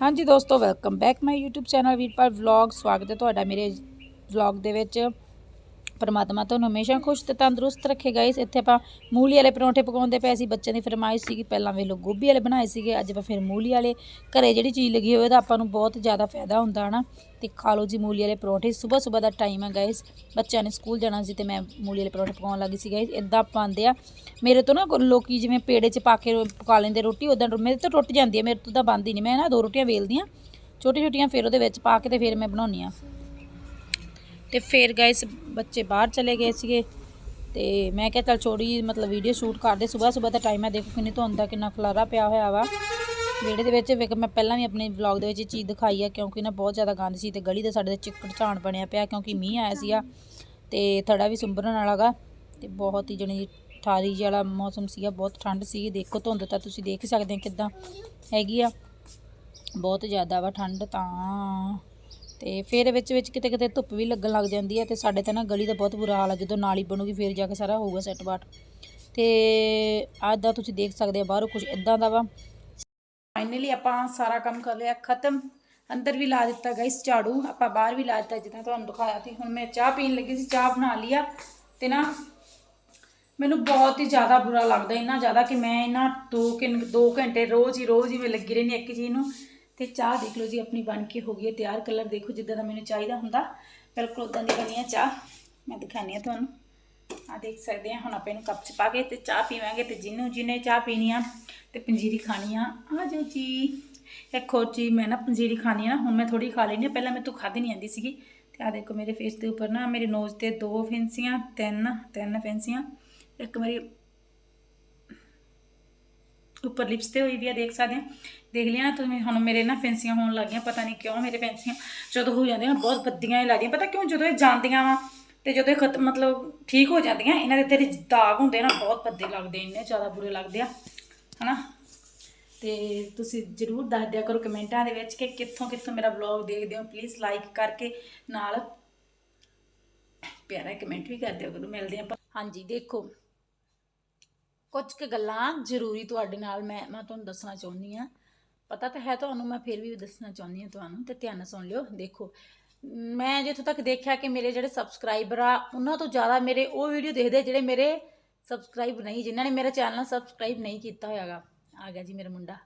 ਹਾਂਜੀ ਦੋਸਤੋ welcome back my YouTube channel Veerpal vlog ਸਵਾਗਤ ਹੈ ਤੁਹਾਡਾ ਮੇਰੇ ਵਲੌਗ ਦੇ ਵਿੱਚ। ਪਰਮਾਤਮਾ ਤੁਹਾਨੂੰ ਹਮੇਸ਼ਾ ਖੁਸ਼ ਤੇ ਤੰਦਰੁਸਤ ਰੱਖੇ ਗਾਇਸ ਇੱਥੇ ਆਪਾਂ ਮੂਲੀ ਵਾਲੇ ਪਰੌਂਠੇ ਪਕਾਉਂਦੇ ਪਏ ਸੀ। ਬੱਚਿਆਂ ਦੀ ਫਰਮਾਇਸ਼ ਸੀਗੀ, ਪਹਿਲਾਂ ਵੇਲੋ ਗੋਭੀ ਵਾਲੇ ਬਣਾਏ ਸੀਗੇ, ਅੱਜ ਆਪਾਂ ਫਿਰ ਮੂਲੀ ਵਾਲੇ। ਘਰੇ ਜਿਹੜੀ ਚੀਜ਼ ਲੱਗੀ ਹੋਵੇ ਤਾਂ ਆਪਾਂ ਨੂੰ ਬਹੁਤ ਜ਼ਿਆਦਾ ਫਾਇਦਾ ਹੁੰਦਾ, ਹਨਾ? ਤੇ ਖਾ ਲਓ ਜੀ ਮੂਲੀ ਵਾਲੇ ਪਰੌਂਠੇ। ਸਵੇਰ ਸਵੇਰ ਦਾ ਟਾਈਮ ਹੈ ਗਾਇਸ ਬੱਚਿਆਂ ਨੇ ਸਕੂਲ ਜਾਣਾ ਸੀ ਤੇ ਮੈਂ ਮੂਲੀ ਵਾਲੇ ਪਰੌਂਠੇ ਪਕਾਉਣ ਲੱਗੀ ਸੀ ਗਾਇਸ ਇਦਾਂ ਪਾਉਂਦੇ ਆ, ਮੇਰੇ ਤੋਂ ਨਾ ਕੋਈ ਲੋਕੀ ਜਿਵੇਂ ਪੇੜੇ 'ਚ ਪਾ ਕੇ ਪਕਾ ਲੈਂਦੇ ਰੋਟੀ ਉਦਾਂ ਮੇਰੇ ਤੋਂ ਟੁੱਟ ਜਾਂਦੀ ਹੈ ਮੇਰੇ ਤੋਂ ਤਾਂ ਬਣਦੀ ਨਹੀਂ ਮੈਂ ਨਾ ਦੋ ਰੋਟੀਆਂ ਵੇਲਦੀ ਆ ਛੋਟੀ ਛੋਟੀਆਂ ਫਿਰ ਉਹਦੇ ਵਿੱਚ ਪਾ ਕੇ ਤੇ ਫਿਰ ਮੈਂ ਬਣਾਉਣੀ ਆ। ਤੇ ਫਿਰ ਗਾਇਸ ਬੱਚੇ ਬਾਹਰ ਚਲੇ ਗਏ ਸੀਗੇ। ਤੇ ਮੈਂ ਕਿਹਾ ਚੱਲ ਛੋੜੀ ਮਤਲਬ ਵੀਡੀਓ ਸ਼ੂਟ ਕਰਦੇ। ਸਵੇਰ ਸਵੇਰ ਦਾ ਟਾਈਮ ਹੈ, ਦੇਖੋ ਕਿੰਨੀ ਧੁੰਦ ਦਾ, ਕਿੰਨਾ ਖਲਾਰਾ ਪਿਆ ਹੋਇਆ ਵਾ। ਵਿਹੜੇ ਦੇ ਵਿੱਚ ਵੇਖ, ਮੈਂ ਪਹਿਲਾਂ ਵੀ ਆਪਣੇ ਵਲੌਗ ਦੇ ਵਿੱਚ ਇਹ ਚੀਜ਼ ਦਿਖਾਈ ਆ, ਕਿਉਂਕਿ ਨਾ ਬਹੁਤ ਜ਼ਿਆਦਾ ਗੰਦ ਸੀ ਤੇ ਗਲੀ ਦੇ ਸਾਡੇ ਦੇ ਚਿੱਕੜ ਝਾਣ ਬਣਿਆ ਪਿਆ, ਕਿਉਂਕਿ ਮੀਂਹ ਆਇਆ ਸੀਗਾ। ਤੇ ਥੜਾ ਵੀ ਸੁੰਬਰਨ ਵਾਲਾਗਾ ਤੇ ਬਹੁਤ ਹੀ ਜਣੀ ਠਾਰੀ ਜਿਹੀ ਵਾਲਾ ਮੌਸਮ ਸੀਗਾ, ਬਹੁਤ ਠੰਡ ਸੀ। ਦੇਖੋ ਧੁੰਦ ਤਾਂ ਤੁਸੀਂ ਦੇਖ ਸਕਦੇ ਹੋ ਕਿਦਾਂ ਹੈਗੀ ਆ। ਬਹੁਤ ਜ਼ਿਆਦਾ ਵਾ ਠੰਡ ਤਾਂ। ਤੇ ਫਿਰ ਵਿੱਚ ਵਿੱਚ ਕਿਤੇ ਕਿਤੇ ਧੁੱਪ ਵੀ ਲੱਗਣ ਲੱਗ ਜਾਂਦੀ ਹੈ ਤੇ ਸਾਡੇ ਤਾਂ ਨਾ ਗਲੀ ਦਾ ਬਹੁਤ ਬੁਰਾ ਹਾਲ ਆ, ਜਦੋਂ ਨਾਲੀ ਬਣੂਗੀ ਫਿਰ ਜਾ ਕੇ ਸਾਰਾ ਹੋਊਗਾ ਸੈੱਟ ਬਾਟ ਤੇ ਅੱਜ ਦਾ ਤੁਸੀਂ ਦੇਖ ਸਕਦੇ ਹੋ ਬਾਹਰੋਂ ਕੁਝ ਇਦਾਂ ਦਾ ਵਾ। ਫਾਈਨਲੀ ਆਪਾਂ ਸਾਰਾ ਕੰਮ ਕਰ ਲਿਆ, ਖਤਮ। ਅੰਦਰ ਵੀ ਲਾ ਦਿੱਤਾ ਗਾਇਸ ਝਾੜੂ, ਆਪਾਂ ਬਾਹਰ ਵੀ ਲਾ ਦਿੱਤਾ ਜਿੱਦਾਂ ਤੁਹਾਨੂੰ ਦਿਖਾਇਆ ਸੀ। ਹੁਣ ਮੈਂ ਚਾਹ ਪੀਣ ਲੱਗੀ ਸੀ, ਚਾਹ ਬਣਾ ਲਿਆ ਤੇ ਨਾ ਮੈਨੂੰ ਬਹੁਤ ਹੀ ਜ਼ਿਆਦਾ ਬੁਰਾ ਲੱਗਦਾ, ਇੰਨਾ ਜ਼ਿਆਦਾ ਕਿ ਮੈਂ ਇਹਨਾਂ 2 ਕਿੰਨ 2 ਘੰਟੇ ਰੋਜ਼ ਹੀ ਰੋਜ਼ ਹੀ ਮੈਂ ਲੱਗੀ ਰਹਿੰਦੀ ਇੱਕ ਚੀਜ਼ ਨੂੰ। ਤੇ ਚਾਹ ਦੇਖ ਲਓ ਜੀ, ਆਪਣੀ ਬਣ ਕੇ ਹੋ ਗਈ ਹੈ ਤਿਆਰ। ਕਲਰ ਦੇਖੋ ਜਿੱਦਾਂ ਦਾ ਮੈਨੂੰ ਚਾਹੀਦਾ ਹੁੰਦਾ। ਬਿਲਕੁਲ ਉਦਾਂ ਦੀ ਬਣੀ ਹੈ ਚਾਹ। ਮੈਂ ਦਿਖਾਣੀ ਆ ਤੁਹਾਨੂੰ। ਆ ਦੇਖ ਸਕਦੇ ਆ ਹੁਣ ਆਪਾਂ ਇਹਨੂੰ ਕੱਪ 'ਚ ਪਾ ਕੇ ਤੇ ਚਾਹ ਪੀਵਾਂਗੇ ਤੇ ਜਿਹਨੂੰ ਜਿਹਨੇ ਚਾਹ ਪੀਣੀ ਆ ਤੇ ਪੰਜੀਰੀ ਖਾਣੀ ਆ। ਆ ਜਾਓ ਜੀ। ਇੱਕ ਹੋਰ ਚੀਜ਼ ਮੈਂ ਨਾ ਪੰਜੀਰੀ ਖਾਣੀ ਆ ਨਾ, ਹੁਣ ਮੈਂ ਥੋੜੀ ਖਾ ਲੈਣੀ ਆ ਪਹਿਲਾਂ ਮੈਂ ਤੋਂ ਖਾਦੀ ਨਹੀਂ ਆਂਦੀ ਸੀਗੀ। ਤੇ ਆ ਦੇਖੋ ਮੇਰੇ ਫੇਸ ਦੇ ਉੱਪਰ ਨਾ ਮੇਰੇ ਨੋਜ਼ ਤੇ ਦੋ ਫਿੰਸੀਆਂ ਤਿੰਨ ਤਿੰਨ ਫਿੰਸੀਆਂ ਇੱਕ ਮੇਰੀ ਉੱਪਰ ਲਿਪਸ ਤੇ ਹੋਈ ਵੀ ਆ, ਦੇਖ ਸਕਦੇ ਆ। ਦੇਖ ਲਿਆ ਨਾ ਤੁਸੀਂ, ਹੁਣ ਮੇਰੇ ਨਾ ਫੈਂਸੀਆਂ ਹੋਣ ਲੱਗੀਆਂ ਪਤਾ ਨਹੀਂ ਕਿਉਂ ਮੇਰੇ ਫੈਂਸੀਆਂ ਜਦੋਂ ਹੋ ਜਾਂਦੀਆਂ ਬਹੁਤ ਬੱਦੀਆਂ ਹੀ ਲੱਗਦੀਆਂ। ਪਤਾ ਕਿਉਂ ਜਦੋਂ ਇਹ ਜਾਂਦੀਆਂ ਵਾ ਤੇ ਜਦੋਂ ਇਹ ਖਤ ਮਤਲਬ ਠੀਕ ਹੋ ਜਾਂਦੀਆਂ, ਇਹਨਾਂ ਦੇ ਤੇਰੇ ਦਾਗ ਹੁੰਦੇ ਨਾ, ਬਹੁਤ ਭੱਦੇ ਲੱਗਦੇ, ਇੰਨੇ ਜ਼ਿਆਦਾ ਬੁਰੇ ਲੱਗਦੇ ਆ, ਹਨਾ? ਤੇ ਤੁਸੀਂ ਜਰੂਰ ਦੱਸ ਦਿਆ ਕਰੋ ਕਮੈਂਟਾਂ ਦੇ ਵਿੱਚ ਕਿ ਕਿੱਥੋਂ ਕਿੱਥੋਂ ਮੇਰਾ ਵਲੌਗ ਦੇਖਦੇ ਹੋ। ਪਲੀਜ਼ ਲਾਈਕ ਕਰਕੇ ਨਾਲ ਪਿਆਰਾ ਕਮੈਂਟ ਵੀ ਕਰ ਦਿਓ ਕਰੋ। ਮਿਲਦੇ ਆਪਾਂ। ਹਾਂਜੀ, ਦੇਖੋ ਕੁਝ ਕੁ ਗੱਲਾਂ ਜ਼ਰੂਰੀ ਤੁਹਾਡੇ ਨਾਲ ਮੈਂ ਮੈਂ ਤੁਹਾਨੂੰ ਦੱਸਣਾ ਚਾਹੁੰਦੀ ਆ ਪਤਾ ਤਾਂ ਹੈ ਤੁਹਾਨੂੰ, ਮੈਂ ਫਿਰ ਵੀ ਦੱਸਣਾ ਚਾਹੁੰਦੀ ਆ ਤੁਹਾਨੂੰ, ਤੇ ਧਿਆਨ ਨਾਲ ਸੁਣ ਲਿਓ, ਦੇਖੋ। ਮੈਂ ਜਿੱਥੋਂ ਤੱਕ ਦੇਖਿਆ ਕਿ ਮੇਰੇ ਜਿਹੜੇ ਸਬਸਕ੍ਰਾਈਬਰ ਆ, ਉਹਨਾਂ ਤੋਂ ਜ਼ਿਆਦਾ ਮੇਰੇ ਉਹ ਵੀਡੀਓ ਦੇਖਦੇ ਜਿਹੜੇ ਮੇਰੇ ਸਬਸਕ੍ਰਾਈਬ ਨਹੀਂ, ਜਿਨ੍ਹਾਂ ਨੇ ਮੇਰਾ ਚੈਨਲ ਸਬਸਕ੍ਰਾਈਬ ਨਹੀਂ ਕੀਤਾ ਹੋਇਆਗਾ। ਆ ਗਿਆ ਜੀ ਮੇਰਾ ਮੁੰਡਾ,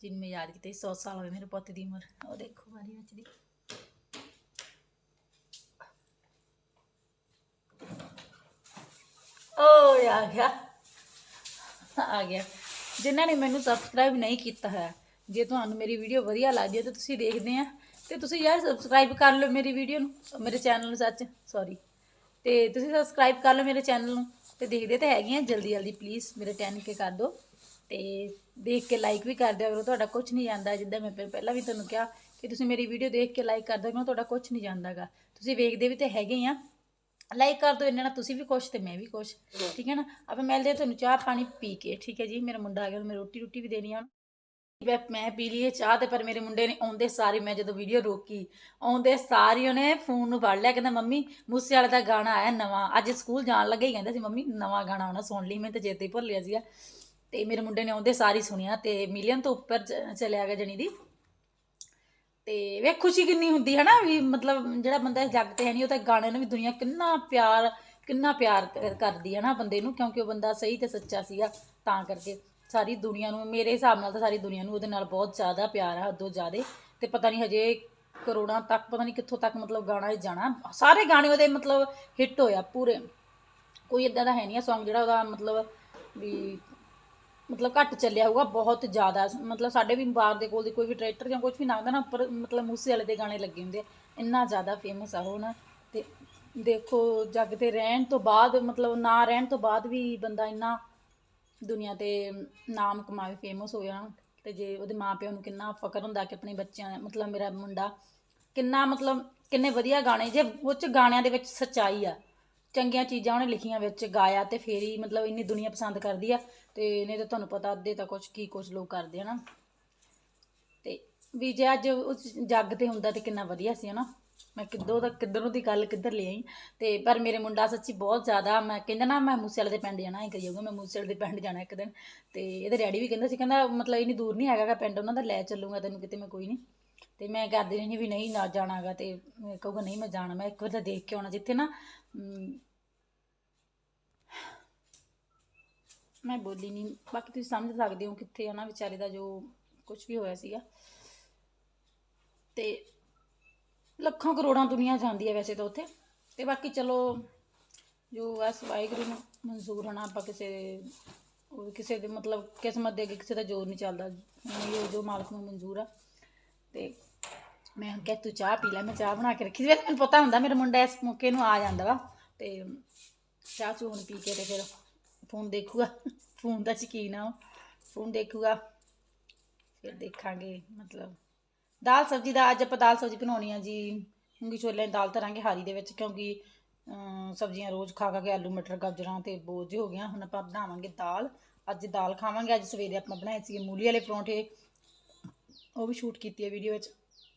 ਜਿਹਨੂੰ ਮੈਂ ਯਾਦ ਕੀਤਾ 100 ਸਾਲ ਹੋਏ ਮੇਰੇ ਪੁੱਤ ਦੀ ਉਮਰ। ਉਹ ਦੇਖੋ ਵਾਰੀ ਵਿੱਚ ਦੀ। ਓ ਆ ਗਿਆ। ਆ ਗਿਆ। ਜਿਨ੍ਹਾਂ ਨੇ ਮੈਨੂੰ ਸਬਸਕ੍ਰਾਈਬ ਨਹੀਂ ਕੀਤਾ ਹੈ, ਜੇ ਤੁਹਾਨੂੰ ਮੇਰੀ ਵੀਡੀਓ ਵਧੀਆ ਲੱਗਦੀ ਹੈ ਤਾਂ ਤੁਸੀਂ ਦੇਖਦੇ ਆ। ਤੇ ਤੁਸੀਂ ਯਾਰ ਸਬਸਕ੍ਰਾਈਬ ਕਰ ਲਓ ਮੇਰੀ ਵੀਡੀਓ ਨੂੰ, ਮੇਰੇ ਚੈਨਲ ਨੂੰ ਸੱਚ ਸੌਰੀ ਤੇ ਤੁਸੀਂ ਸਬਸਕ੍ਰਾਈਬ ਕਰ ਲਓ ਮੇਰੇ ਚੈਨਲ ਨੂੰ, ਤੇ ਦੇਖਦੇ ਤਾਂ ਹੈਗੇ ਆ, ਜਲਦੀ ਜਲਦੀ ਪਲੀਜ਼ ਮੇਰੇ 10 ਕੇ ਕਰ ਦਿਓ। ਤੇ ਦੇਖ ਕੇ ਲਾਈਕ ਵੀ ਕਰ ਦਿਆ ਕਰੋ, ਤੁਹਾਡਾ ਕੁਝ ਨਹੀਂ ਜਾਂਦਾ ਜਿੱਦਾਂ ਮੈਂ ਪਹਿਲਾਂ ਵੀ ਤੁਹਾਨੂੰ ਕਿਹਾ ਕਿ ਤੁਸੀਂ ਮੇਰੀ ਵੀਡੀਓ ਦੇਖ ਕੇ ਲਾਈਕ ਕਰ ਦਿਓ ਕਰੋ, ਤੁਹਾਡਾ ਕੁਝ ਨਹੀਂ ਜਾਂਦਾਗਾ ਤੁਸੀਂ ਵੇਖਦੇ ਵੀ ਤੇ ਹੈਗੇ ਆ। ਲਾਈਕ ਕਰ ਦਿਓ ਇਹਨਾਂ ਨਾਲ ਤੁਸੀਂ ਵੀ ਖੁਸ਼ ਤੇ ਮੈਂ ਵੀ ਖੁਸ਼। ਠੀਕ ਹੈ ਨਾ? ਆਪਾਂ ਮਿਲਦੇ ਹਾਂ ਤੁਹਾਨੂੰ ਚਾਹ ਪਾਣੀ ਪੀ ਕੇ ਠੀਕ ਹੈ ਜੀ? ਮੇਰਾ ਮੁੰਡਾ ਆ ਗਿਆ ਮੈਂ ਰੋਟੀ ਰੋਟੀ ਵੀ ਦੇਣੀ ਆ। ਮੈਂ ਮੈਂ ਪੀ ਲਈਏ ਚਾਹ ਤੇ ਪਰ ਮੇਰੇ ਮੁੰਡੇ ਨੇ ਆਉਂਦੇ ਸਾਰੀ ਮੈਂ ਜਦੋਂ ਵੀਡੀਓ ਰੋਕੀ ਆਉਂਦੇ ਸਾਰੀ ਉਹਨੇ ਫੋਨ ਨੂੰ ਫੜ ਲਿਆ ਕਹਿੰਦਾ ਮੰਮੀ ਮੂਸੇ ਵਾਲੇ ਦਾ ਗਾਣਾ ਆਇਆ ਨਵਾਂ। ਅੱਜ ਸਕੂਲ ਜਾਣ ਲੱਗੇ ਹੀ ਕਹਿੰਦਾ ਸੀ ਮੰਮੀ ਨਵਾਂ ਗਾਣਾ ਆਉਣਾ ਸੁਣ ਲਈ ਮੈਂ ਤਾਂ ਚੇਤੇ ਹੀ ਭੁੱਲ ਲਿਆ ਸੀਗਾ। ਤੇ ਮੇਰੇ ਮੁੰਡੇ ਨੇ ਆਉਂਦੇ ਸਾਰੀ ਸੁਣਿਆ ਤੇ ਮਿਲੀਅਨ ਤੋਂ ਉੱਪਰ ਚਲਿਆ ਗਿਆ ਜਣੀ ਦੀ। ਤੇ ਵੇਖ ਖੁਸ਼ੀ ਕਿੰਨੀ ਹੁੰਦੀ ਹੈ ਨਾ ਵੀ ਮਤਲਬ ਜਿਹੜਾ ਬੰਦਾ ਇਸ ਜੱਗ ਤੇ ਹੈ ਨਹੀਂ, ਉਹ ਤਾਂ ਗਾਣੇ ਨੂੰ ਵੀ ਦੁਨੀਆ ਕਿੰਨਾ ਪਿਆਰ ਕਿੰਨਾ ਪਿਆਰ ਕਰ- ਕਰਦੀ ਹੈ ਨਾ ਬੰਦੇ ਨੂੰ, ਕਿਉਂਕਿ ਉਹ ਬੰਦਾ ਸਹੀ ਤੇ ਸੱਚਾ ਸੀਗਾ ਤਾਂ ਕਰਕੇ। ਸਾਰੀ ਦੁਨੀਆ ਨੂੰ, ਮੇਰੇ ਹਿਸਾਬ ਨਾਲ ਤਾਂ ਸਾਰੀ ਦੁਨੀਆ ਨੂੰ ਉਹਦੇ ਨਾਲ ਬਹੁਤ ਜ਼ਿਆਦਾ ਪਿਆਰ ਆ ਹੱਦੋਂ ਜ਼ਿਆਦੇ। ਤੇ ਪਤਾ ਨਹੀਂ ਹਜੇ ਕਰੋੜਾਂ ਤੱਕ, ਪਤਾ ਨਹੀਂ ਕਿੱਥੋਂ ਤੱਕ ਮਤਲਬ ਗਾਣਾ ਇਹ ਜਾਣਾ। ਸਾਰੇ ਗਾਣੇ ਉਹਦੇ ਮਤਲਬ ਹਿੱਟ ਹੋਇਆ ਪੂਰੇ। ਕੋਈ ਇਦਾਂ ਦਾ ਹੈ ਨਹੀਂ ਆ Song ਜਿਹੜਾ ਉਹਦਾ ਮਤਲਬ ਵੀ ਮਤਲਬ ਘੱਟ ਚੱਲਿਆ ਹੋਊਗਾ, ਬਹੁਤ ਜ਼ਿਆਦਾ। ਮਤਲਬ ਸਾਡੇ ਵੀ ਬਾਹਰ ਦੇ ਕੋਲ ਦੀ ਕੋਈ ਵੀ ਟਰੈਕਟਰ ਜਾਂ ਕੁਝ ਵੀ ਲੰਘਦਾ ਨਾ, ਉੱਪਰ ਮਤਲਬ ਮੂਸੇ ਵਾਲੇ ਦੇ ਗਾਣੇ ਲੱਗੇ ਹੁੰਦੇ ਆ। ਇੰਨਾ ਜ਼ਿਆਦਾ ਫੇਮਸ ਆ ਉਹ ਨਾ। ਤੇ ਦੇਖੋ, ਜੱਗ ਤੇ ਰਹਿਣ ਤੋਂ ਬਾਅਦ, ਮਤਲਬ ਨਾ ਰਹਿਣ ਤੋਂ ਬਾਅਦ ਵੀ ਬੰਦਾ ਇੰਨਾ ਦੁਨੀਆ ਤੇ ਨਾਮ ਕਮਾਵੇ ਫੇਮਸ ਹੋਇਆ ਜਾਣਾ ਤੇ ਜੇ ਉਹਦੇ ਮਾਪਿਆਂ ਨੂੰ ਕਿੰਨਾ ਫਕਰ ਹੁੰਦਾ ਕਿ ਆਪਣੇ ਬੱਚਿਆਂ ਦਾ, ਮਤਲਬ ਮੇਰਾ ਮੁੰਡਾ ਕਿੰਨਾ ਮਤਲਬ ਕਿੰਨੇ ਵਧੀਆ ਗਾਣੇ, ਜੇ ਉਹ ਚ ਗਾਣਿਆਂ ਦੇ ਵਿੱਚ ਸੱਚਾਈ ਆ। ਚੰਗੀਆਂ ਚੀਜ਼ਾਂ ਉਹਨੇ ਲਿਖੀਆਂ ਵਿੱਚ, ਗਾਇਆ ਤੇ ਫੇਰ ਹੀ ਮਤਲਬ ਇੰਨੀ ਦੁਨੀਆ ਪਸੰਦ ਕਰਦੀ ਆ, ਤੇ ਨਹੀਂ ਤਾਂ ਤੁਹਾਨੂੰ ਪਤਾ ਅੱਧੇ ਤਾਂ ਕੁਝ ਕੀ ਕੁਝ ਲੋਕ ਕਰਦੇ ਆ ਨਾ। ਤੇ ਵੀ ਜੇ ਅੱਜ ਉਸ ਜੱਗ ਤੇ ਹੁੰਦਾ ਤੇ ਕਿੰਨਾ ਵਧੀਆ ਸੀ ਹਨਾ। ਮੈਂ ਕਿੱਦੋਂ ਦਾ ਕਿੱਧਰੋਂ ਦੀ ਗੱਲ ਕਿੱਧਰ ਲਈ ਆਈ। ਤੇ ਪਰ ਮੇਰੇ ਮੁੰਡਾ ਸੱਚੀ ਬਹੁਤ ਜ਼ਿਆਦਾ, ਮੈਂ ਕਹਿੰਦਾ ਨਾ, ਮੈਂ ਮੂਸੇ ਵਾਲੇ ਦੇ ਪਿੰਡ ਜਾਣਾ ਹੀ ਕਰੀ ਜਾਊਗਾ, ਮੈਂ ਮੂਸੇ ਵਾਲੇ ਦੇ ਪਿੰਡ ਜਾਣਾ ਇੱਕ ਦਿਨ। ਤੇ ਇਹਦੇ ਡੈਡੀ ਵੀ ਕਹਿੰਦਾ ਸੀ, ਕਹਿੰਦਾ ਮਤਲਬ ਇੰਨੀ ਦੂਰ ਨਹੀਂ ਹੈਗਾਗਾ ਪਿੰਡ, ਉਹਨਾਂ ਦਾ ਲੈ ਚੱਲੂਗਾ ਤੈਨੂੰ ਕਿਤੇ ਮੈਂ ਕੋਈ ਨਹੀਂ। ਤੇ ਮੈਂ ਕਰਦੀ ਰਹਿੰਦੀ ਵੀ ਨਹੀਂ ਨਾ ਜਾਣਾਗਾ ਤੇ ਮੈਂ ਕਹੂਗਾ ਨਹੀਂ ਮੈਂ ਜਾਣਾ, ਮੈਂ ਇੱਕ ਵਾਰ ਤਾਂ ਦੇਖ ਕੇ ਆਉਣਾ, ਜਿੱਥੇ ਨਾ ਮੈਂ ਬੋਲੀ ਨਹੀਂ, ਬਾਕੀ ਤੁਸੀਂ ਸਮਝ ਸਕਦੇ ਹੋ ਕਿੱਥੇ ਹੈ ਨਾ ਵਿਚਾਰੇ ਦਾ ਜੋ ਕੁਝ ਵੀ ਹੋਇਆ ਸੀਗਾ। ਤੇ ਲੱਖਾਂ ਕਰੋੜਾਂ ਦੁਨੀਆ ਜਾਂਦੀ ਹੈ ਵੈਸੇ ਤਾਂ ਉੱਥੇ। ਤੇ ਬਾਕੀ ਚਲੋ, ਜੋ ਬਸ ਵਾਹਿਗੁਰੂ ਨੂੰ ਮਨਜ਼ੂਰ ਹੋਣਾ, ਆਪਾਂ ਕਿਸੇ ਉਹ ਕਿਸੇ ਦੇ ਮਤਲਬ ਕਿਸਮਤ ਦੇ ਅੱਗੇ ਕਿਸੇ ਦਾ ਜ਼ੋਰ ਨਹੀਂ ਚੱਲਦਾ ਜੋ ਜੋ ਮਾਲਕ ਨੂੰ ਮਨਜ਼ੂਰ ਆ। ਤੇ ਮੈਂ ਕਿਹਾ, ਤੂੰ ਚਾਹ ਪੀ ਲੈ, ਮੈਂ ਚਾਹ ਬਣਾ ਕੇ ਰੱਖੀ ਸੀ। ਵੈਸੇ ਮੈਨੂੰ ਪਤਾ ਹੁੰਦਾ, ਮੇਰਾ ਮੁੰਡਾ ਇਸ ਮੌਕੇ ਨੂੰ ਆ ਜਾਂਦਾ ਵਾ। ਤੇ ਚਾਹ ਚੂਣ ਪੀ ਕੇ ਤੇ ਫਿਰ ਫੋਨ ਦੇਖੂਗਾ, ਫੋਨ ਦਾ ਸ਼ਕੀਨ ਆ ਉਹ। ਫੋਨ ਦੇਖੂਗਾ, ਫਿਰ ਦੇਖਾਂਗੇ, ਮਤਲਬ ਦਾਲ ਸਬਜ਼ੀ ਦਾ ਅੱਜ ਆਪਾਂ ਦਾਲ ਸਬਜ਼ੀ ਬਣਾਉਣੀ ਆ ਜੀ। ਮੂੰਗੀ ਛੋਲਿਆਂ ਦੀ ਦਾਲ ਧਰਾਂਗੇ ਹਾਰੀ ਦੇ ਵਿੱਚ ਕਿਉਂਕਿ ਸਬਜ਼ੀਆਂ ਰੋਜ਼ ਖਾ ਖਾ ਕੇ ਆਲੂ, ਮਟਰ, ਗਾਜਰਾਂ ਤੇ ਬੋਝ ਹੋ ਗਿਆ ਹੁਣ ਆਪਾਂ ਬਣਾਵਾਂਗੇ ਦਾਲ। ਅੱਜ ਦਾਲ ਖਾਵਾਂਗੇ। ਅੱਜ ਸਵੇਰੇ ਆਪਾਂ ਬਣਾਏ ਸੀਗੇ ਮੂਲੀ ਵਾਲੇ ਪਰੌਂਠੇ। ਉਹ ਵੀ ਸ਼ੂਟ ਕੀਤੀ ਹੈ ਵੀਡੀਓ ਵਿੱਚ।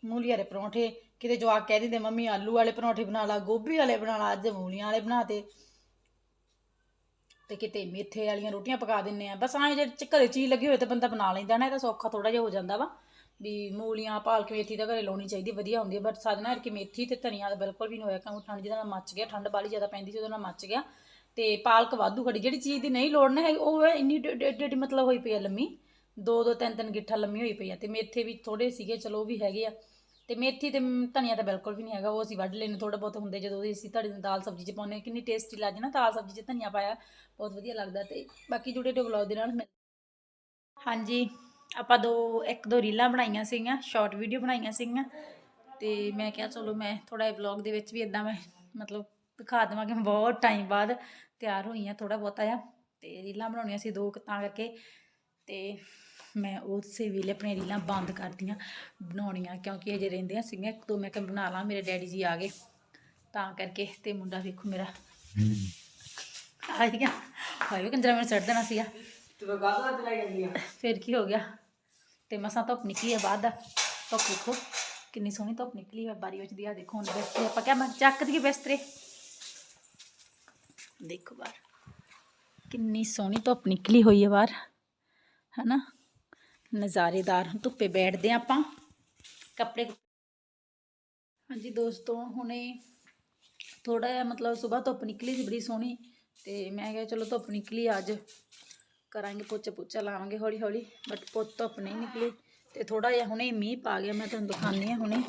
ਮੂਲੀ ਵਾਲੇ ਪਰੌਂਠੇ। ਕਿਤੇ ਜਵਾਕ ਕਹਿ ਦਿੰਦੇ, ਮੰਮੀ, ਆਲੂ ਵਾਲੇ ਪਰੌਂਠੇ ਬਣਾ ਲਾ, ਗੋਭੀ ਵਾਲੇ ਬਣਾ ਲਾ, ਅੱਜ ਮੂਲੀਆਂ ਵਾਲੇ ਬਣਾਤੇ ਤੇ। ਕਿਤੇ ਮੇਥੇ ਵਾਲੀਆਂ ਰੋਟੀਆਂ ਪਕਾ ਦਿੰਨੇ ਆ। ਬਸ ਐਂ ਜੇ ਘਰੇ ਚੀਜ਼ ਲੱਗੀ ਹੋਵੇ ਤਾਂ ਬੰਦਾ ਬਣਾ ਲੈਂਦਾ ਨਾ, ਇਹ ਤਾਂ ਸੌਖਾ ਥੋੜਾ ਜਿਹਾ ਹੋ ਜਾਂਦਾ ਵਾ। ਵੀ ਮੂਲੀਆਂ ਪਾਲਕ ਮੇਥੀ ਤਾਂ ਘਰੇ ਲਾਉਣੀ ਚਾਹੀਦੀ, ਵਧੀਆ ਹੁੰਦੀ ਹੈ ਬਟ ਸਾਡੇ ਨਾਲ ਕਿ ਮੇਥੀ ਤੇ ਧਨੀਆ ਦਾ ਬਿਲਕੁਲ ਵੀ ਨਹੀਂ ਹੋਇਆ ਕਿਉਂਕਿ ਠੰਡ ਜਿਹਦੇ ਨਾਲ ਮੱਚ ਗਿਆ, ਠੰਡ ਬਾਲੀ ਜ਼ਿਆਦਾ ਪੈਂਦੀ ਸੀ, ਉਹਦੇ ਨਾਲ ਮੱਚ ਗਿਆ। ਤੇ ਪਾਲਕ ਵਾਧੂ ਖੜੀ, ਜਿਹੜੀ ਚੀਜ਼ ਦੀ ਨਹੀਂ ਲੋੜ ਨਾ ਹੈ ਉਹ ਹੈ ਇੰਨੀ ਡ- ਮਤਲਬ ਹੋਈ ਪਈ ਆ ਲੰਮੀ। ਦੋ ਦੋ, ਤਿੰਨ ਤਿੰਨ ਗਿੱਠਾ ਲੰਮੀ ਹੋਈ ਪਈ ਆ, ਤੇ ਮੇਥੇ ਵੀ ਥੋੜੇ ਸੀਗੇ, ਚਲੋ ਉਹ ਵੀ ਹੈਗੇ ਆ। ਤੇ ਮੇਥੀ ਤੇ ਧਨੀਆ ਤਾਂ ਬਿਲਕੁਲ ਵੀ ਨਹੀਂ ਹੈਗਾ, ਉਹ ਅਸੀਂ ਵੱਢ ਲੈਨੇ ਥੋੜਾ ਬਹੁਤ ਹੁੰਦੇ ਜਦੋਂ ਉਹਦੀ ਅਸੀਂ ਧੜੀ ਨੂੰ ਦਾਲ ਸਬਜ਼ੀ ਚ ਪਾਉਂਦੇ ਹਾਂ, ਕਿੰਨੀ ਟੇਸਟੀ ਲੱਗਦੀ ਨਾ ਦਾਲ ਸਬਜ਼ੀ ਚ ਧਨੀਆ ਪਾਇਆ, ਬਹੁਤ ਵਧੀਆ ਲੱਗਦਾ ਤੇ ਬਾਕੀ ਜੁੜੇ ਰਹੋ ਵਲੌਗ ਦੇ ਨਾਲ, ਮਿਲ- ਹਾਂਜੀ। ਆਪਾਂ ਦੋ ਇੱਕ ਦੋ ਰੀਲਾਂ ਬਣਾਈਆਂ ਸੀਗੀਆਂ ਸ਼ਾਰਟ ਵੀਡੀਓ ਬਣਾਈਆਂ ਸੀਗੀਆਂ। ਤੇ ਮੈਂ ਕਿਹਾ ਚਲੋ ਮੈਂ ਥੋੜਾ ਜਿਹਾ ਵਲੌਗ ਦੇ ਵਿੱਚ ਵੀ ਇਦਾਂ ਮੈਂ ਮਤਲਬ ਦਿਖਾ ਦੇਵਾਂ ਕਿ ਮੈਂ ਬਹੁਤ ਟਾਈਮ ਬਾਅਦ ਤਿਆਰ ਹੋਈ ਆ ਥੋੜਾ ਬਹੁਤਾ ਆ ਤੇ ਰੀਲਾਂ ਬਣਾਉਣੀਆਂ ਸੀ ਦੋ ਤਾਂ ਕਰਕੇ। ਤੇ ਮੈਂ ਉਸੇ ਵੇਲੇ ਆਪਣੀਆਂ ਰੀਲਾਂ ਬੰਦ ਕਰਤੀਆਂ ਬਣਾਉਣੀਆਂ ਕਿਉਂਕਿ ਅਜੇ ਰਹਿੰਦੀਆਂ ਸੀਗੀਆਂ। ਇੱਕ ਦੋ ਮੈਂ ਕਿਹਾ ਬਣਾ ਲਾਂ ਮੇਰੇ ਡੈਡੀ ਜੀ ਆ ਗਏ। ਤਾਂ ਕਰਕੇ ਤੇ ਮੁੰਡਾ ਵੇਖੋ ਮੇਰਾ। ਆ ਗਿਆ। ਹਾਏ ਵੀ ਕੰਜਰਾ ਮੈਨੂੰ ਛੱਡ ਦੇਣਾ ਸੀਗਾ। ਤੂੰ ਗਾਦਾ ਚਲਾ ਜਾਂਦੀ ਆ ਫਿਰ ਕੀ ਹੋ ਗਿਆ? ਤੇ ਮਸਾਂ ਧੁੱਪ ਨਿਕਲੀ ਆ ਬਾਅਦ ਦਾ। ਧੁੱਪ ਦੇਖੋ, ਕਿੰਨੀ ਸੋਹਣੀ ਧੁੱਪ ਨਿਕਲੀ ਹੈ ਬਾਰੀ ਵਿੱਚ ਦੀ ਆ, ਦੇਖੋ ਹੁਣ ਬਿਸਤਰੇ, ਆਪਾਂ ਕਿਹਾ ਮੈਂ ਚੱਕ ਦਈਏ ਬਿਸਤਰੇ। ਦੇਖੋ ਬਾਹਰ, ਕਿੰਨੀ ਸੋਹਣੀ ਧੁੱਪ ਨਿਕਲੀ ਹੋਈ ਹੈ ਬਾਹਰ, ਹਨਾ? ਨਜ਼ਾਰੇਦਾਰ ਧੁੱਪੇ ਬੈਠਦੇ ਹਾਂ ਆਪਾਂ। ਕੱਪੜੇ ਹਾਂਜੀ ਦੋਸਤੋ, ਹੁਣੇ ਥੋੜਾ ਜਿਹਾ ਮਤਲਬ ਸਵੇਰ ਧੁੱਪ ਨਿਕਲੀ ਸੀ, ਬੜੀ ਸੋਹਣੀ, ਤੇ ਮੈਂ ਕਿਹਾ ਚਲੋ ਧੁੱਪ ਨਿਕਲੀ ਅੱਜ। ਕਰਾਂਗੇ, ਪੋਚਾ ਪੋਚਾ ਲਾਵਾਂਗੇ ਹੌਲੀ ਹੌਲੀ ਬਟ ਪੁੱਤ ਧੁੱਪ ਨਹੀਂ ਨਿਕਲੀ ਤੇ ਥੋੜਾ ਜਿਹਾ ਹੁਣੇ ਮੀਂਹ ਪਾ ਗਿਆ, ਮੈਂ ਤੁਹਾਨੂੰ ਦਿਖਾਉਂਦੀ ਆ ਹੁਣੇ।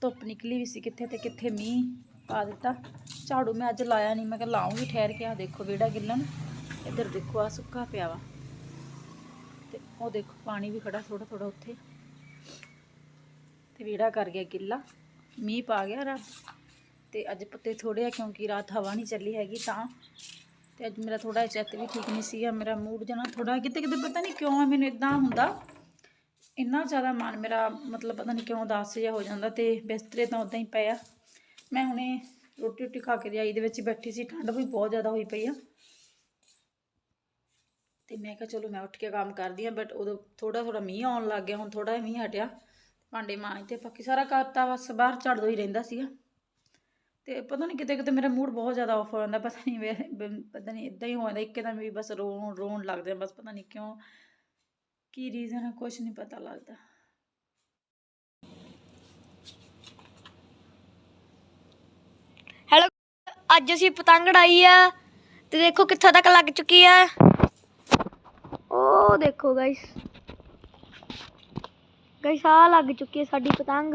ਧੁੱਪ ਨਿਕਲੀ ਵੀ ਸੀ ਕਿੱਥੇ ਤੇ ਕਿੱਥੇ ਮੀਂਹ ਪਾ ਦਿੱਤਾ। ਝਾੜੂ ਮੈਂ ਅੱਜ ਲਾਇਆ ਨਹੀਂ ਮੈਂ ਕਿਹਾ ਲਾਉਂਗੀ ਠਹਿਰ ਕੇ ਆ ਦੇਖੋ ਵਿਹੜਾ ਗਿੱਲਣ, ਇੱਧਰ ਦੇਖੋ ਆ ਸੁੱਕਾ ਪਿਆ ਵਾ। ਤੇ ਉਹ ਦੇਖੋ ਪਾਣੀ ਵੀ ਖੜਾ ਥੋੜਾ ਥੋੜਾ ਉੱਥੇ। ਤੇ ਵਿਹੜਾ ਕਰ ਗਿਆ ਗਿੱਲਾ, ਮੀਂਹ ਪਾ ਗਿਆ ਰਾਤ ਤੇ ਅੱਜ ਪੱਤੇ ਥੋੜੇ ਆ ਕਿਉਂਕਿ ਰਾਤ ਹਵਾ ਨਹੀਂ ਚੱਲੀ ਹੈਗੀ ਤਾਂ। ਤੇ ਅੱਜ ਮੇਰਾ ਥੋੜਾ ਜਿਹਾ ਚਿੱਤ ਵੀ ਠੀਕ ਨਹੀਂ ਸੀਗਾ, ਮੇਰਾ ਮੂਡ ਜਨਾ ਥੋੜਾ ਕਿਤੇ ਕਿਤੇ ਪਤਾ ਨਹੀਂ ਕਿਉਂ ਮੈਨੂੰ ਇਦਾਂ ਹੁੰਦਾ। ਇੰਨਾ ਜ਼ਿਆਦਾ ਮਨ ਮੇਰਾ ਮਤਲਬ ਪਤਾ ਨਹੀਂ ਕਿਉਂ ਉਦਾਸ ਜਿਹਾ ਹੋ ਜਾਂਦਾ ਤੇ ਬਿਸਤਰੇ ਤਾਂ ਉਦਾਂ ਹੀ ਪਿਆ ਮੈਂ ਹੁਣੇ ਰੋਟੀ ਰੋਟੀ ਖਾ ਕੇ ਰਜਾਈ ਦੇ ਵਿੱਚ ਬੈਠੀ ਸੀ, ਠੰਡ ਵੀ ਬਹੁਤ ਜ਼ਿਆਦਾ ਹੋਈ ਪਈ ਆ। ਤੇ ਮੈਂ ਕਿਹਾ ਚਲੋ ਮੈਂ ਉੱਠ ਕੇ ਕੰਮ ਕਰਦੀ ਆ ਬਟ ਉਦੋਂ ਥੋੜਾ ਥੋੜਾ ਮੀਂਹ ਆਉਣ ਲੱਗ ਗਿਆ, ਹੁਣ ਥੋੜਾ ਮੀਂਹ ਹਟਿਆ। ਭਾਂਡੇ ਮਾਂਜ ਤੇ ਬਾਕੀ ਸਾਰਾ ਕਰਤਾ ਬਸ ਬਾਹਰ ਝੜਦਾ ਹੀ ਰਹਿੰਦਾ ਸੀਗਾ। ਤੇ ਪਤਾ ਨਹੀਂ ਕਿਤੇ ਕਿਤੇ ਮੇਰਾ ਮੂਡ ਬਹੁਤ ਜ਼ਿਆਦਾ ਆਫ ਹੋ ਜਾਂਦਾ, ਪਤਾ ਨਹੀਂ ਪਤਾ ਨਹੀਂ ਇਦਾਂ ਹੀ ਹੋ ਜਾਂਦਾ ਇੱਕਦਮ ਵੀ ਬਸ ਰੋਣ ਰੋਣ ਲੱਗਦੇ ਬਸ ਪਤਾ ਨਹੀਂ ਕਿਉਂ, ਕੀ ਰੀਜ਼ਨ ਹੈ ਕੁਝ ਨਹੀਂ ਪਤਾ ਲੱਗਦਾ। ਹੈਲੋ ਅੱਜ ਅਸੀਂ ਪਤੰਗ ਉਡਾਈ ਆ, ਤੇ ਦੇਖੋ ਕਿੱਥੋਂ ਤੱਕ ਲੱਗ ਚੁੱਕੀ ਆ। ਉਹ ਦੇਖੋ ਗਾਇਸ ਗਾਇਸ ਆ ਲੱਗ ਚੁੱਕੀ ਹੈ ਸਾਡੀ ਪਤੰਗ।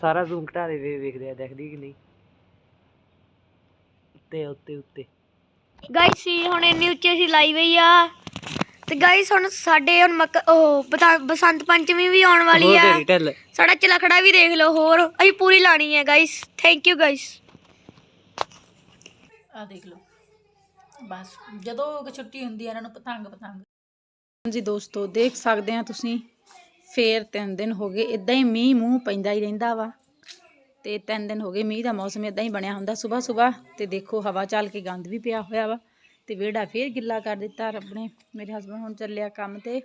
ਸਾਰਾ ਜ਼ੂਮ ਘਟਾ ਦੇ ਵੇ ਵੇਖਦੇ ਆ ਦੇਖਦੀ ਕਿ ਨਹੀਂ। ਉੱਤੇ ਉੱਤੇ ਉੱਤੇ। ਗਾਇਸ ਸੀ ਹੁਣ ਇੰਨੀ ਉੱਚੀ ਅਸੀਂ ਲਾਈ ਹੋਈ ਆ। ਤੇ ਗਾਇਸ ਹੁਣ ਸਾਡੇ ਹੁਣ ਮਕ ਉਹ ਬਤਾ- ਬਸੰਤ ਪੰਚਮੀ ਵੀ ਆਉਣ ਵਾਲੀ ਆ। ਤੇਰੀ ਢਿੱਲ। ਸਾਡਾ ਚਲਖੜਾ ਵੀ ਦੇਖ ਲਓ ਹੋਰ। ਅਸੀਂ ਪੂਰੀ ਲਾਣੀ ਹੈ ਗਾਇਸ ਥੈਂਕ ਯੂ ਗਾਇਸ ਆ ਦੇਖ ਲਓ। ਬਸ ਜਦੋਂ ਕਿ ਛੁੱਟੀ ਹੁੰਦੀ ਹੈ ਇਹਨਾਂ ਨੂੰ ਪਤੰਗ ਪਤੰਗ। ਹਾਂਜੀ ਦੋਸਤੋ ਦੇਖ ਸਕਦੇ ਆ ਤੁਸੀਂ। ਫੇਰ ਤਿੰਨ ਦਿਨ ਹੋ ਗਏ ਇਦਾਂ ਹੀ ਮੀਂਹ ਮੂੰਹ ਪੈਂਦਾ ਹੀ ਰਹਿੰਦਾ ਵਾ। ਤੇ ਤਿੰਨ ਦਿਨ ਹੋ ਗਏ ਮੀਂਹ ਦਾ ਮੌਸਮ ਇਦਾਂ ਹੀ ਬਣਿਆ ਹੁੰਦਾ ਸਵੇਰ ਸਵੇਰ ਤੇ ਦੇਖੋ ਹਵਾ ਚੱਲ ਕੇ ਗੰਦ ਵੀ ਪਿਆ ਹੋਇਆ ਵਾ। ਤੇ ਵਿਹੜਾ ਫੇਰ ਗਿੱਲਾ ਕਰ ਦਿੱਤਾ ਰੱਬ ਨੇ ਮੇਰੇ ਹਸਬੰਡ ਹੁਣ ਚੱਲਿਆ ਕੰਮ ਤੇ।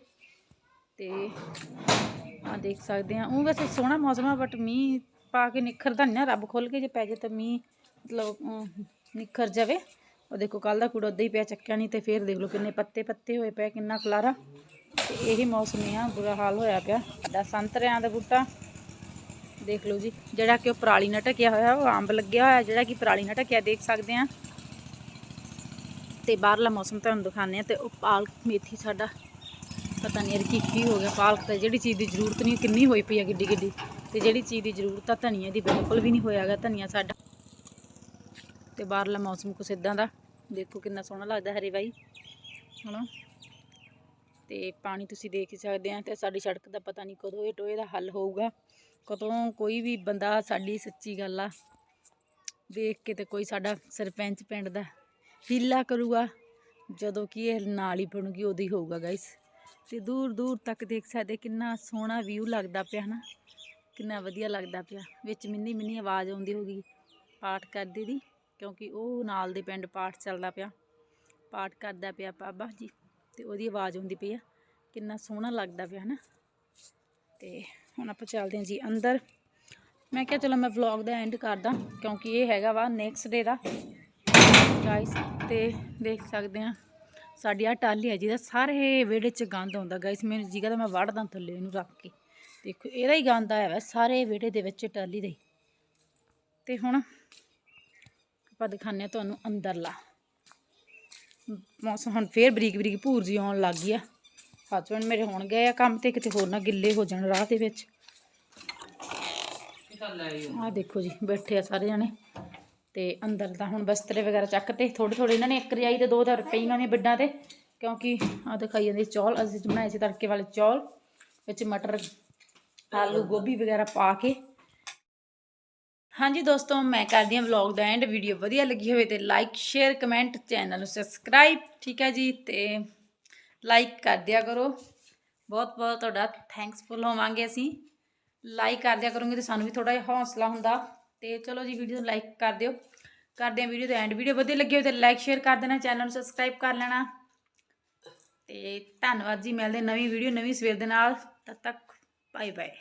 ਤੇ ਆ ਦੇਖ ਸਕਦੇ ਆ ਉਹ ਵੈਸੇ ਸੋਹਣਾ ਮੌਸਮ ਆ ਬਟ ਮੀਂਹ ਪਾ ਕੇ ਨਿਖਰਦਾ ਨਹੀਂ ਨਾ ਰੱਬ ਖੋਲ ਕੇ ਜੇ ਪੈ ਜੇ ਤਾਂ ਮੀਂਹ ਮਤਲਬ ਅਮ, ਨਿਖਰ ਜਾਵੇ। ਉਹ ਦੇਖੋ ਕੱਲ ਦਾ ਕੂੜਾ ਉੱਦਾਂ ਹੀ ਪਿਆ ਚੱਕਿਆ ਨਹੀਂ ਤੇ ਫੇਰ ਦੇਖ ਲਓ ਕਿੰਨੇ ਪੱਤੇ ਪੱਤੇ ਹੋਏ ਪਏ ਕਿੰਨਾ ਖਲਾਰਾ। ਤੇ ਇਹੀ ਮੌਸਮ ਆ, ਬੁਰਾ ਹਾਲ ਹੋਇਆ ਪਿਆ। ਸਾਡਾ ਸੰਤਰਿਆਂ ਦਾ ਬੂਟਾ। ਦੇਖ ਲਓ ਜੀ, ਜਿਹੜਾ ਕਿ ਉਹ ਪਰਾਲੀ ਨਾਲ ਢਕਿਆ ਹੋਇਆ, ਉਹ ਅੰਬ ਲੱਗਿਆ ਹੋਇਆ, ਜਿਹੜਾ ਕਿ ਪਰਾਲੀ ਨਾਲ ਢਕਿਆ, ਦੇਖ ਸਕਦੇ ਆ। ਤੇ ਬਾਹਰਲਾ ਮੌਸਮ ਤੁਹਾਨੂੰ ਦਿਖਾਉਂਦੇ ਆ, ਤੇ ਉਹ ਪਾਲਕ ਮੇਥੀ ਸਾਡਾ, ਪਤਾ ਨਹੀਂ ਯਾਰ ਕੀ ਕੀ ਹੋ ਗਿਆ, ਪਾਲਕ ਤਾਂ ਜਿਹੜੀ ਚੀਜ਼ ਦੀ ਜ਼ਰੂਰਤ ਨਹੀਂ, ਕਿੰਨੀ ਹੋਈ ਪਈ ਆ ਗਿੱਡੀ ਗਿੱਡੀ ਤੇ ਜਿਹੜੀ ਚੀਜ਼ ਦੀ ਜ਼ਰੂਰਤ ਆ, ਧਨੀਆ ਦੀ ਬਿਲਕੁਲ ਵੀ ਨਹੀਂ ਹੋਇਆਗਾ, ਧਨੀਆ ਸਾਡਾ। ਤੇ ਬਾਹਰਲਾ ਮੌਸਮ ਕੁਛ ਇਦਾਂ ਦਾ, ਦੇਖੋ ਕਿੰਨਾ ਸੋਹਣਾ ਲੱਗਦਾ ਹਰੇ ਬਾਈ। ਹਨਾ? ਤੇ ਪਾਣੀ ਤੁਸੀਂ ਦੇਖ ਹੀ ਸਕਦੇ ਆ ਤੇ ਸਾਡੀ ਸੜਕ ਦਾ ਪਤਾ ਨਹੀਂ ਕਦੋਂ ਇਹ ਟੋਏ ਦਾ ਹੱਲ ਹੋਊਗਾ। ਕਦੋਂ ਕੋਈ ਵੀ ਬੰਦਾ ਸਾਡੀ ਸੱਚੀ ਗੱਲ ਆ, ਦੇਖ ਕੇ ਤੇ ਕੋਈ ਸਾਡਾ ਸਰਪੰਚ ਪਿੰਡ ਦਾ ਹੀਲਾ ਕਰੂਗਾ, ਜਦੋਂ ਕਿ ਇਹ ਨਾਲੀ ਬਣੂਗੀ, ਉਦੋਂ ਹੀ ਹੋਊਗਾ ਗਾਇਸ ਤੇ ਦੂਰ ਦੂਰ ਤੱਕ ਦੇਖ ਸਕਦੇ ਕਿੰਨਾ ਸੋਹਣਾ ਵਿਊ ਲੱਗਦਾ ਪਿਆ ਹਨਾ, ਕਿੰਨਾ ਵਧੀਆ ਲੱਗਦਾ ਪਿਆ। ਵਿੱਚ ਮਿੰਨੀ ਮਿੰਨੀ ਆਵਾਜ਼ ਆਉਂਦੀ ਹੋਗੀ ਪਾਠ ਕਰਦੇ ਦੀ, ਕਿਉਂਕਿ ਉਹ ਨਾਲ ਦੇ ਪਿੰਡ ਪਾਠ ਚੱਲਦਾ ਪਿਆ। ਪਾਠ ਕਰਦਾ ਪਿਆ ਬਾਬਾ ਜੀ। ਤੇ ਉਹਦੀ ਆਵਾਜ਼ ਆਉਂਦੀ ਪਈ ਆ। ਕਿੰਨਾ ਸੋਹਣਾ ਲੱਗਦਾ ਪਿਆ ਹਨਾ। ਤੇ ਹੁਣ ਆਪਾਂ ਚੱਲਦੇ ਹਾਂ ਜੀ ਅੰਦਰ। ਮੈਂ ਕਿਹਾ ਚਲੋ ਮੈਂ ਵਲੌਗ ਦਾ ਐਂਡ ਕਰਦਾ, ਕਿਉਂਕਿ ਇਹ ਹੈਗਾ ਵਾ ਨੈਕਸਟ ਡੇ ਦਾ। ਗਾਇਸ ਤੇ ਦੇਖ ਸਕਦੇ ਆ ਸਾਡੀ ਆ ਟਾਲੀ ਹੈ ਜਿਹਦਾ ਸਾਰੇ ਵਿਹੜੇ 'ਚ ਗੰਦ ਆਉਂਦਾ। ਗਾਇਸ ਮੈਨੂੰ ਜੀ ਤਾਂ ਮੈਂ ਵੜਦਾ ਥੱਲੇ ਇਹਨੂੰ ਰੱਖ ਕੇ। ਦੇਖੋ, ਇਹਦਾ ਹੀ ਗੰਦ ਆਇਆ ਵਾ, ਸਾਰੇ ਵਿਹੜੇ ਦੇ ਵਿੱਚ ਟਾਲੀ ਦੇ ਹੀ। ਤੇ ਹੁਣ ਆਪਾਂ ਦਿਖਾਉਂਦੇ ਹਾਂ ਤੁਹਾਨੂੰ ਅੰਦਰਲਾ। ਮੌਸਮ ਹੁਣ ਫੇਰ ਬਰੀਕ ਬਰੀਕ ਭੂਰ ਜੀ ਆਉਣ ਲੱਗ ਗਈ ਆ। ਹਸਬੰਡ ਮੇਰੇ ਹੁਣ ਗਏ ਆ ਕੰਮ ਤੇ ਕਿਤੇ ਹੋਰ ਨਾ ਗਿੱਲੇ ਹੋ ਜਾਣ ਰਾਹ ਦੇ ਵਿੱਚ। ਆਹ ਦੇਖੋ ਜੀ ਬੈਠੇ ਆ ਸਾਰੇ ਜਣੇ। ਤੇ ਅੰਦਰ ਤਾਂ ਹੁਣ ਬਸਤਰੇ ਵਗੈਰਾ ਚੱਕਤੇ ਥੋੜੇ ਥੋੜੇ ਇਹਨਾਂ ਨੇ ਇੱਕ ਰਜਾਈ ਤੇ ਦੋ ਤਾਂ ਪਈਆਂ ਨੇ ਬਿੱਡਾਂ ਤੇ ਕਿਉਂਕਿ ਆ ਦਿਖਾਈ ਜਾਂਦੀ ਚੌਲ ਅਸੀਂ ਬਣਾਏ ਸੀ ਤੜਕੇ ਵਾਲੇ ਚੌਲ ਵਿੱਚ ਮਟਰ ਆਲੂ ਗੋਭੀ ਵਗੈਰਾ ਪਾ ਕੇ ਹਾਂਜੀ ਦੋਸਤੋ, ਮੈਂ ਕਰਦੀ ਹਾਂ ਵਲੌਗ ਦਾ ਐਂਡ ਵੀਡੀਓ ਵਧੀਆ ਲੱਗੀ ਹੋਵੇ ਤੇ ਲਾਈਕ ਸ਼ੇਅਰ ਕਮੈਂਟ ਚੈਨਲ ਨੂੰ ਸਬਸਕ੍ਰਾਈਬ ਠੀਕ ਹੈ ਜੀ? ਤੇ ਲਾਈਕ ਕਰ ਦਿਆ ਕਰੋ। ਬਹੁਤ ਬਹੁਤ ਤੁਹਾਡਾ ਥੈਂਕਸਫੁਲ ਹੋਵਾਂਗੇ ਅਸੀਂ। ਲਾਈਕ ਕਰ ਦਿਆ ਕਰੋਗੇ ਤੇ ਸਾਨੂੰ ਵੀ ਥੋੜਾ ਜਿਹਾ ਹੌਸਲਾ ਹੁੰਦਾ। ਤੇ ਚਲੋ ਜੀ ਵੀਡੀਓ ਨੂੰ ਲਾਈਕ ਕਰ ਦਿਓ। ਕਰਦੇ ਹਾਂ ਵੀਡੀਓ ਦਾ ਐਂਡ ਵੀਡੀਓ ਵਧੀਆ ਲੱਗੀ ਹੋਵੇ ਤੇ ਲਾਈਕ ਸ਼ੇਅਰ ਕਰ ਦੇਣਾ ਚੈਨਲ ਨੂੰ ਸਬਸਕ੍ਰਾਈਬ ਕਰ ਲੈਣਾ। ਤੇ ਧੰਨਵਾਦ ਜੀ, ਮਿਲਦੇ ਨਵੀਂ ਵੀਡੀਓ ਨਵੀਂ ਸਵੇਰ ਦੇ ਨਾਲ। ਤਦ ਤੱਕ ਬਾਏ ਬਾਏ